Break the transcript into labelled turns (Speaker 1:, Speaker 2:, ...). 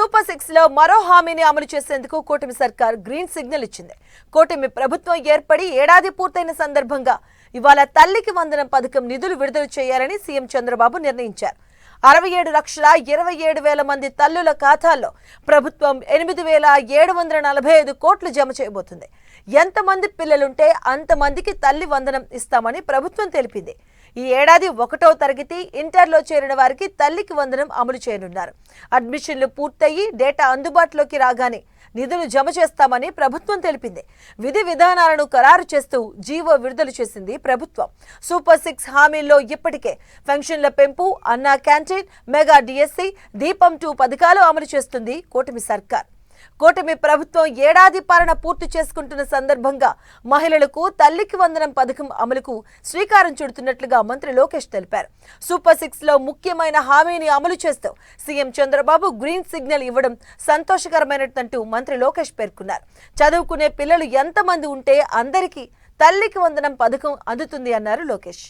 Speaker 1: Super సిక్స్లో మరో హామీని అమలు చేసేందుకు కూటమి సర్కార్ గ్రీన్ సిగ్నల్ ఇచ్చింది. కూటమి ప్రభుత్వం ఏర్పడి ఏడాది పూర్తయిన సందర్భంగా ఇవాళ తల్లికి వందనం పథకం నిధులు విడుదల చేయాలని సీఎం చంద్రబాబు నిర్ణయించారు. అరవై ఏడు లక్షల ఇరవై ఏడు వేల మంది తల్లుల ఖాతాల్లో ప్రభుత్వం ఎనిమిది వేల ఏడు వందల నలభై ఐదు కోట్లు జమ చేయబోతుంది. ఎంతమంది పిల్లలుంటే అంతమందికి తల్లి వందనం ఇస్తామని ప్రభుత్వం తెలిపింది. ఈ ఏడాది ఒకటో తరగతి ఇంటర్లో చేరిన వారికి తల్లికి వందనం అమలు చేయనున్నారు. అడ్మిషన్లు పూర్తయి డేటా అందుబాటులోకి రాగానే నిధులు జమ చేస్తామని ప్రభుత్వం తెలిపింది. విధి విధానాలను ఖరారు చేస్తూ జీవో విడుదల చేసింది ప్రభుత్వం. సూపర్ సిక్స్ హామీల్లో ఇప్పటికే పెన్షన్ల పెంపు Anna canteen mega DSC Deepam two పథకాలు అమలు చేస్తుంది కూటమి సర్కార్. కూటమి ప్రభుత్వం ఏడాది పాలన పూర్తి చేసుకుంటున్న సందర్భంగా మహిళలకు తల్లికి వందనం పథకం అమలుకు శ్రీకారం చుడుతున్నట్లుగా మంత్రి లోకేష్ తెలిపారు. సూపర్ సిక్స్లో ముఖ్యమైన హామీని అమలు చేస్తూ సీఎం చంద్రబాబు గ్రీన్ సిగ్నల్ ఇవ్వడం సంతోషకరమైనదంటూ మంత్రి లోకేష్ పేర్కొన్నారు. చదువుకునే పిల్లలు ఎంతమంది ఉంటే అందరికీ తల్లికి వందనం పథకం అందుతుంది అన్నారు లోకేష్.